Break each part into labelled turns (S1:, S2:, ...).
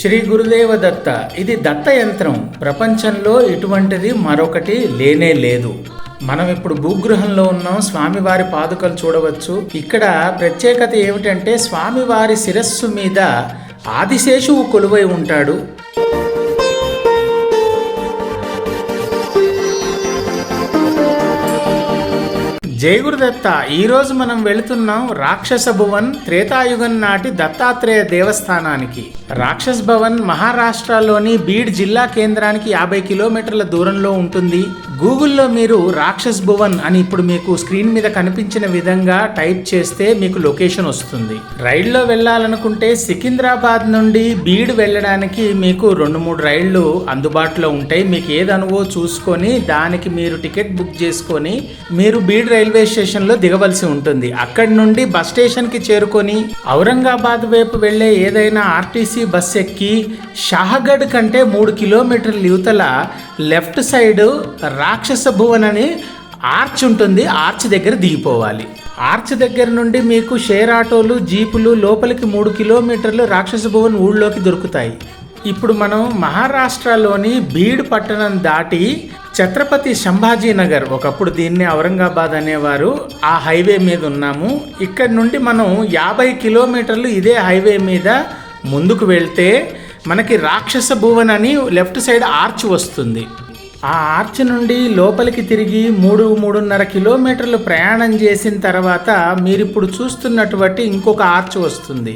S1: శ్రీ గురుదేవ దత్త. ఇది దత్త యంత్రం. ప్రపంచంలో ఇటువంటిది మరొకటి లేనే లేదు. మనం ఇప్పుడు భూగృహంలో ఉన్నాం స్వామివారి పాదుకలు చూడవచ్చు. ఇక్కడ ప్రత్యేకత ఏమిటంటే స్వామివారి శిరస్సు మీద ఆదిశేషువు కొలువై ఉంటాడు. జై గురుదత్త ఈరోజు మనం వెళుతున్నాం రాక్షస భువన్ త్రేతాయుగం నాటి దత్తాత్రేయ దేవస్థానానికి. రాక్షస్ భవన్ మహారాష్ట్రలోని బీడ్ జిల్లా కేంద్రానికి యాభై కిలోమీటర్ల దూరంలో ఉంటుంది. గూగుల్లో మీరు రాక్షస్ భువన్ అని ఇప్పుడు మీకు స్క్రీన్ మీద కనిపించిన విధంగా టైప్ చేస్తే మీకు లొకేషన్ వస్తుంది. రైల్లో వెళ్ళాలనుకుంటే సికింద్రాబాద్ నుండి బీడ్ వెళ్ళడానికి మీకు రెండు మూడు రైళ్ళు అందుబాటులో ఉంటాయి. మీకు ఏదనువో చూసుకొని దానికి మీరు టికెట్ బుక్ చేసుకొని మీరు బీడ్ రైలు రైల్వే స్టేషన్లో దిగవలసి ఉంటుంది. అక్కడి నుండి బస్ స్టేషన్కి చేరుకొని ఔరంగాబాద్ వైపు వెళ్ళే ఏదైనా ఆర్టీసీ బస్ ఎక్కి షాహగఢ్ కంటే మూడు కిలోమీటర్ల యువతల లెఫ్ట్ సైడ్ రాక్షస భువన్ అని ఆర్చ్ ఉంటుంది. ఆర్చ్ దగ్గర దిగిపోవాలి. ఆర్చ్ దగ్గర నుండి మీకు షేర్ ఆటోలు జీపులు లోపలికి మూడు కిలోమీటర్లు రాక్షస భువన్ ఊళ్ళోకి దొరుకుతాయి. ఇప్పుడు మనం మహారాష్ట్రలోని బీడ్ పట్టణం దాటి ఛత్రపతి సంభాజీనగర్ ఒకప్పుడు దీన్ని ఔరంగాబాద్ అనేవారు. ఆ హైవే మీద ఉన్నాము. ఇక్కడ నుండి మనం యాభై కిలోమీటర్లు ఇదే హైవే మీద ముందుకు వెళ్తే మనకి రాక్షస భువన్ అని లెఫ్ట్ సైడ్ ఆర్చ్ వస్తుంది. ఆ ఆర్చ్ నుండి లోపలికి తిరిగి మూడు మూడున్నర కిలోమీటర్లు ప్రయాణం చేసిన తర్వాత మీరు ఇప్పుడు చూస్తున్నటువంటి ఇంకొక ఆర్చ్ వస్తుంది.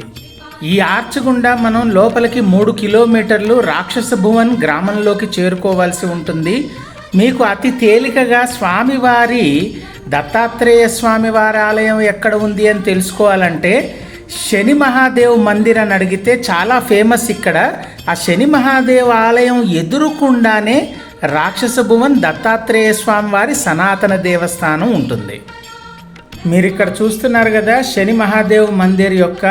S1: ఈ ఆర్చ్ గుండా మనం లోపలికి మూడు కిలోమీటర్లు రాక్షస భువన్ గ్రామంలోకి చేరుకోవాల్సి ఉంటుంది. మీకు అతి తేలికగా స్వామివారి దత్తాత్రేయ స్వామివారి ఆలయం ఎక్కడ ఉంది అని తెలుసుకోవాలంటే శని మహాదేవ్ మందిర్ అని అడిగితే చాలా ఫేమస్ ఇక్కడ. ఆ శని మహాదేవ్ ఆలయం ఎదురుకుండానే రాక్షస భువన్ దత్తాత్రేయ స్వామి వారి సనాతన దేవస్థానం ఉంటుంది. మీరు ఇక్కడ చూస్తున్నారు కదా శని మహాదేవ్ మందిర్ యొక్క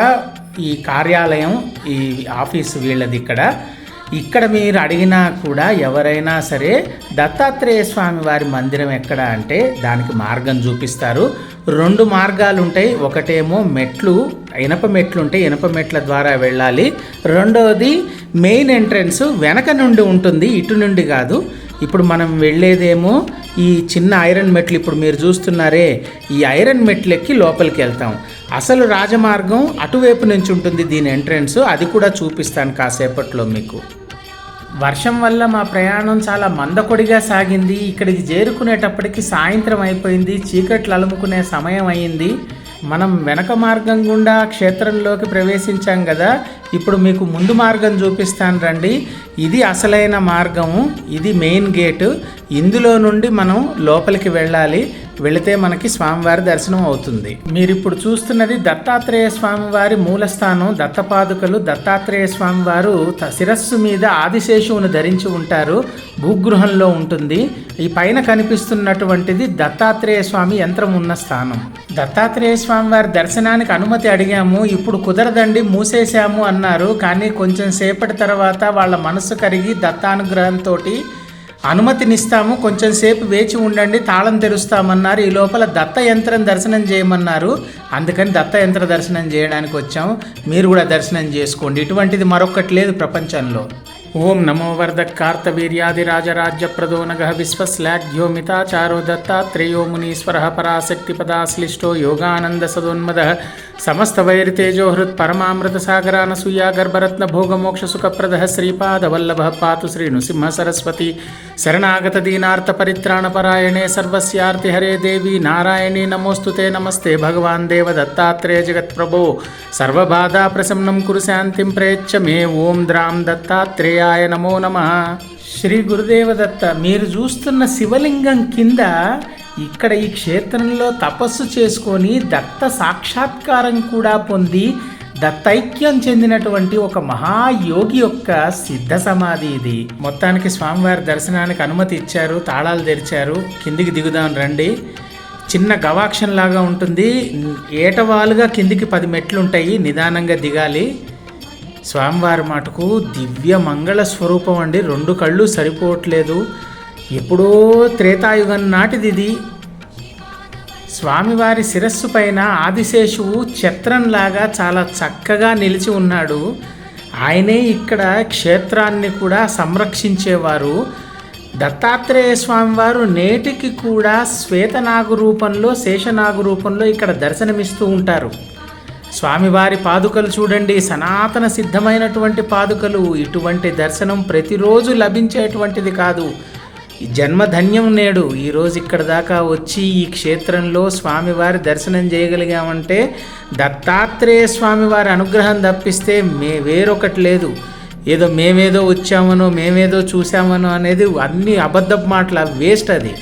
S1: ఈ కార్యాలయం ఈ ఆఫీస్ వీళ్ళది ఇక్కడ. ఇక్కడ మీరు అడిగినా కూడా ఎవరైనా సరే దత్తాత్రేయ స్వామి వారి మందిరం ఎక్కడ అంటే దానికి మార్గం చూపిస్తారు. రెండు మార్గాలు ఉంటాయి. ఒకటేమో మెట్లు ఇనప మెట్లు ఉంటాయి ఇనప మెట్ల ద్వారా వెళ్ళాలి. రెండవది మెయిన్ ఎంట్రన్స్ వెనక నుండి ఉంటుంది ఇటు నుండి కాదు. ఇప్పుడు మనం వెళ్ళేదేమో ఈ చిన్న ఐరన్ మెట్లు ఇప్పుడు మీరు చూస్తున్నారే ఈ ఐరన్ మెట్లు ఎక్కి లోపలికి వెళ్తాం. అసలు రాజమార్గం అటువైపు నుంచి ఉంటుంది దీని ఎంట్రన్స్ అది కూడా చూపిస్తాను కాసేపట్లో మీకు. వర్షం వల్ల మా ప్రయాణం చాలా మందకొడిగా సాగింది. ఇక్కడికి చేరుకునేటప్పటికి సాయంత్రం అయిపోయింది. చీకట్లు అలుముకునే సమయం అయింది. మనం వెనక మార్గం గుండా క్షేత్రంలోకి ప్రవేశించాం కదా ఇప్పుడు మీకు ముందు మార్గం చూపిస్తాను రండి. ఇది అసలైన మార్గము. ఇది మెయిన్ గేటు. ఇందులో నుండి మనం లోపలికి వెళ్ళాలి. వెళితే మనకి స్వామివారి దర్శనం అవుతుంది. మీరు ఇప్పుడు చూస్తున్నది దత్తాత్రేయ స్వామివారి మూలస్థానం దత్తపాదుకలు. దత్తాత్రేయ స్వామివారు శిరస్సు మీద ఆదిశేషువును ధరించి ఉంటారు. భూగృహంలో ఉంటుంది. ఈ పైన కనిపిస్తున్నటువంటిది దత్తాత్రేయ స్వామి యంత్రం ఉన్న స్థానం. దత్తాత్రేయ స్వామి వారి దర్శనానికి అనుమతి అడిగాము. ఇప్పుడు కుదరదండి మూసేశాము అన్నారు. కానీ కొంచెం సేపటి తర్వాత వాళ్ళ మనసు కరిగి దత్తానుగ్రహంతో అనుమతినిస్తాము కొంచెం సేపు వేచి ఉండండి తాళం తెరుస్తామన్నారు. ఈ లోపల దత్త యంత్రం దర్శనం చేయమన్నారు. అందుకని దత్త యంత్ర దర్శనం చేయడానికి వచ్చాము. మీరు కూడా దర్శనం చేసుకోండి. ఇటువంటిది మరొకటి లేదు ప్రపంచంలో. ఓం నమో వర్ధ కార్తవీర్యాదిరాజరాజ్య ప్రదో నగ విశ్వశ్లాఘ్యో మితాచారో దత్తాత్రేయో మునీశ్వర పరాశక్తిపదాశ్లిష్టో యోగానంద సదోన్మద సమస్త వైరితేజో పరమామృత సాగరానసూయా గర్భరత్న భోగమోక్ష సుఖప్రద శ్రీపాదవల్లభ పాతు శ్రీ నృసింహ సరస్వతి. శరణాగత దీనార్త పరిత్రాణ పరాయణే సర్వస్యార్తి హరే దేవి. నారాయణి నమోస్తుతే నమస్తే. భగవాన్ దేవ దత్తాత్రేయ జగత్ప్రభో. సర్వబాధా ప్రసన్నం కురు శాంతిం ప్రేచ్ఛ మే ఓం ద్రాం దత్తాత్రేయాయ నమో నమ. శ్రీ గురుదేవ దత్త మీరు చూస్తున్న శివలింగం కింద ఇక్కడ ఈ క్షేత్రంలో తపస్సు చేసుకొని దత్త సాక్షాత్కారం కూడా పొంది దత్తైక్యం చెందినటువంటి ఒక మహాయోగి యొక్క సిద్ధ సమాధి ఇది. మొత్తానికి స్వామివారి దర్శనానికి అనుమతి ఇచ్చారు తాళాలు తెరిచారు. కిందికి దిగుదాం రండి. చిన్న గవాక్షం లాగా ఉంటుంది. ఏటవాలుగా కిందికి పది మెట్లు ఉంటాయి. నిదానంగా దిగాలి. స్వామివారి మాటకు దివ్య మంగళ స్వరూపం అండి. రెండు కళ్ళు సరిపోవట్లేదు. ఎప్పుడో త్రేతాయుగం నాటిది ఇది స్వామివారి శిరస్సు పైన ఆదిశేషువు ఛత్రంలాగా చాలా చక్కగా నిలిచి ఉన్నాడు. ఆయనే ఇక్కడ క్షేత్రాన్ని కూడా సంరక్షించేవారు. దత్తాత్రేయ స్వామివారు నేటికి కూడా శ్వేతనాగు రూపంలో శేషనాగు రూపంలో ఇక్కడ దర్శనమిస్తూ ఉంటారు. స్వామివారి పాదుకలు చూడండి. సనాతన సిద్ధమైనటువంటి పాదుకలు. ఇటువంటి దర్శనం ప్రతిరోజు లభించేటువంటిది కాదు. జన్మధన్యం నేడు ఈరోజు ఇక్కడ దాకా వచ్చి ఈ క్షేత్రంలో స్వామివారి దర్శనం చేయగలిగామంటే దత్తాత్రేయ స్వామివారి అనుగ్రహం తప్పిస్తే మే వేరొకటి లేదు. ఏదో మేమేదో వచ్చామనో మేమేదో చూసామనో అనేది అన్ని అబద్ధపు మాటల వేస్ట్ అది.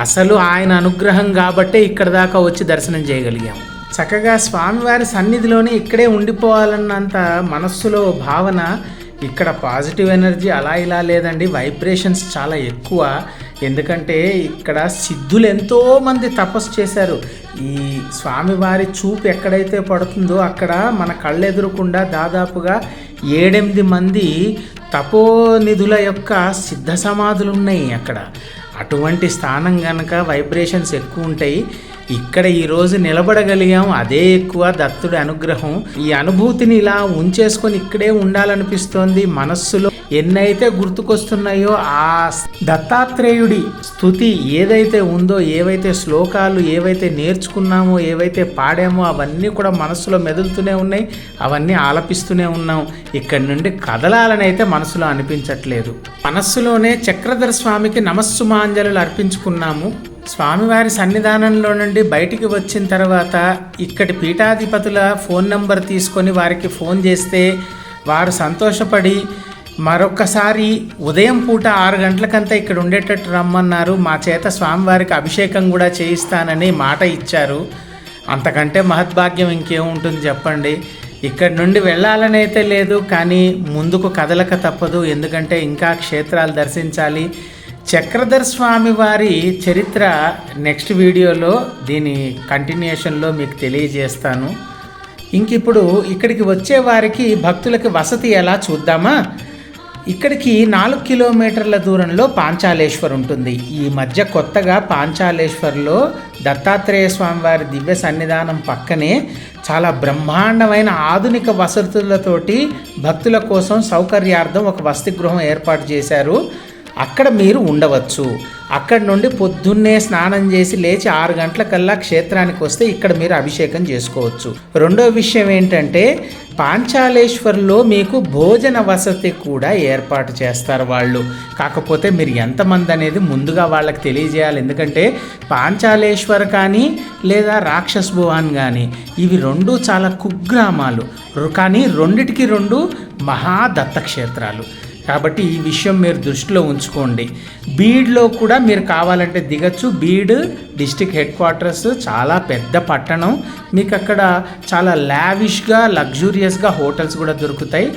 S1: అసలు ఆయన అనుగ్రహం కాబట్టే ఇక్కడ దాకా వచ్చి దర్శనం చేయగలిగాము చక్కగా స్వామివారి సన్నిధిలోనే ఇక్కడే ఉండిపోవాలన్నంత మనస్సులో భావన ఇక్కడ పాజిటివ్ ఎనర్జీ అలా ఇలా లేదండి వైబ్రేషన్స్ చాలా ఎక్కువ. ఎందుకంటే ఇక్కడ సిద్ధులు ఎంతోమంది తపస్సు చేశారు. ఈ స్వామివారి చూపు ఎక్కడైతే పడుతుందో అక్కడ మన కళ్ళెదురకుండా దాదాపుగా ఏడెనిమిది మంది తపోనిధుల యొక్క సిద్ధ సమాధులు ఉన్నాయి అక్కడ. అటువంటి స్థానం కనుక వైబ్రేషన్స్ ఎక్కువ ఉంటాయి. ఇక్కడ ఈరోజు నిలబడగలిగాం. అదే ఎక్కువ దత్తుడి అనుగ్రహం. ఈ అనుభూతిని ఇలా ఉంచేసుకొని ఇక్కడే ఉండాలనిపిస్తోంది మనస్సులో. ఎన్నైతే గుర్తుకొస్తున్నాయో ఆ దత్తాత్రేయుడి స్థుతి ఏదైతే ఉందో ఏవైతే శ్లోకాలు ఏవైతే నేర్చుకున్నామో ఏవైతే పాడామో అవన్నీ కూడా మనసులో మెదులుతూనే ఉన్నాయి అవన్నీ ఆలపిస్తూనే ఉన్నాం. ఇక్కడి నుండి కదలాలని అయితే మనసులో అనిపించట్లేదు. మనస్సులోనే చక్రధర స్వామికి నమస్సుమాంజలు అర్పించుకున్నాము. స్వామివారి సన్నిధానంలో నుండి బయటికి వచ్చిన తర్వాత ఇక్కడి పీఠాధిపతుల ఫోన్ నంబర్ తీసుకొని వారికి ఫోన్ చేస్తే వారు సంతోషపడి మరొకసారి ఉదయం పూట ఆరు గంటలకంతా ఇక్కడ ఉండేటట్టు రమ్మన్నారు. మా చేత స్వామివారికి అభిషేకం కూడా చేయిస్తానని మాట ఇచ్చారు. అంతకంటే మహద్భాగ్యం ఇంకేముంటుంది చెప్పండి. ఇక్కడ నుండి వెళ్ళాలని అయితే లేదు కానీ ముందుకు కదలక తప్పదు. ఎందుకంటే ఇంకా క్షేత్రాలు దర్శించాలి. చక్రధర్ స్వామి వారి చరిత్ర నెక్స్ట్ వీడియోలో దీని కంటిన్యూషన్లో మీకు తెలియజేస్తాను. ఇంక ఇప్పుడు ఇక్కడికి వచ్చే వారికి భక్తులకి వసతి ఎలా చూద్దామా? ఇక్కడికి నాలుగు కిలోమీటర్ల దూరంలో పాంచాలేశ్వర్ ఉంటుంది. ఈ మధ్య కొత్తగా పాంచాలేశ్వర్లో దత్తాత్రేయ స్వామి వారి దివ్య సన్నిధానం పక్కనే చాలా బ్రహ్మాండమైన ఆధునిక వసతులతోటి భక్తుల కోసం సౌకర్యార్థం ఒక వసతి గృహం ఏర్పాటు చేశారు. అక్కడ మీరు ఉండవచ్చు. అక్కడి నుండి పొద్దున్నే స్నానం చేసి లేచి ఆరు గంటలకల్లా క్షేత్రానికి వస్తే ఇక్కడ మీరు అభిషేకం చేసుకోవచ్చు. రెండో విషయం ఏంటంటే పాంచాలేశ్వర్లో మీకు భోజన వసతి కూడా ఏర్పాటు చేస్తారు వాళ్ళు. కాకపోతే మీరు ఎంతమంది అనేది ముందుగా వాళ్ళకి తెలియజేయాలి. ఎందుకంటే పాంచాలేశ్వర్ కానీ లేదా రాక్షస్ భువాన్ కానీ ఇవి రెండు చాలా కుగ్రామాలు. కానీ రెండిటికి రెండు మహాదత్త క్షేత్రాలు కాబట్టి ఈ విషయం మీరు దృష్టిలో ఉంచుకోండి. బీడ్లో కూడా మీరు కావాలంటే దిగచ్చు. బీడ్ డిస్టిక్ హెడ్ క్వార్టర్స్ చాలా పెద్ద పట్టణం. మీకు అక్కడ చాలా లావిష్గా లగ్జూరియస్గా హోటల్స్ కూడా దొరుకుతాయి.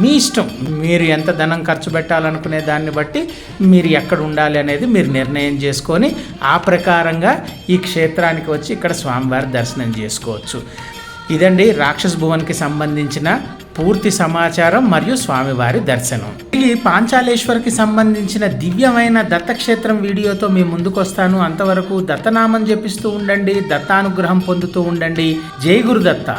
S1: మీ ఇష్టం. మీరు ఎంత ధనం ఖర్చు పెట్టాలనుకునే దాన్ని బట్టి మీరు ఎక్కడ ఉండాలి అనేది మీరు నిర్ణయం చేసుకొని ఆ ప్రకారంగా ఈ క్షేత్రానికి వచ్చి ఇక్కడ స్వామివారి దర్శనం చేసుకోవచ్చు. ఇదండి రాక్షస్ భువన్కి సంబంధించిన పూర్తి సమాచారం మరియు స్వామివారి దర్శనం. ఇది పాంచాలేశ్వర్కి సంబంధించిన దివ్యమైన దత్తక్షేత్రం వీడియోతో మీ ముందుకు వస్తాను అంతవరకు దత్తనామం జపిస్తూ ఉండండి. దత్తానుగ్రహం పొందుతూ ఉండండి. జై గురుదత్త.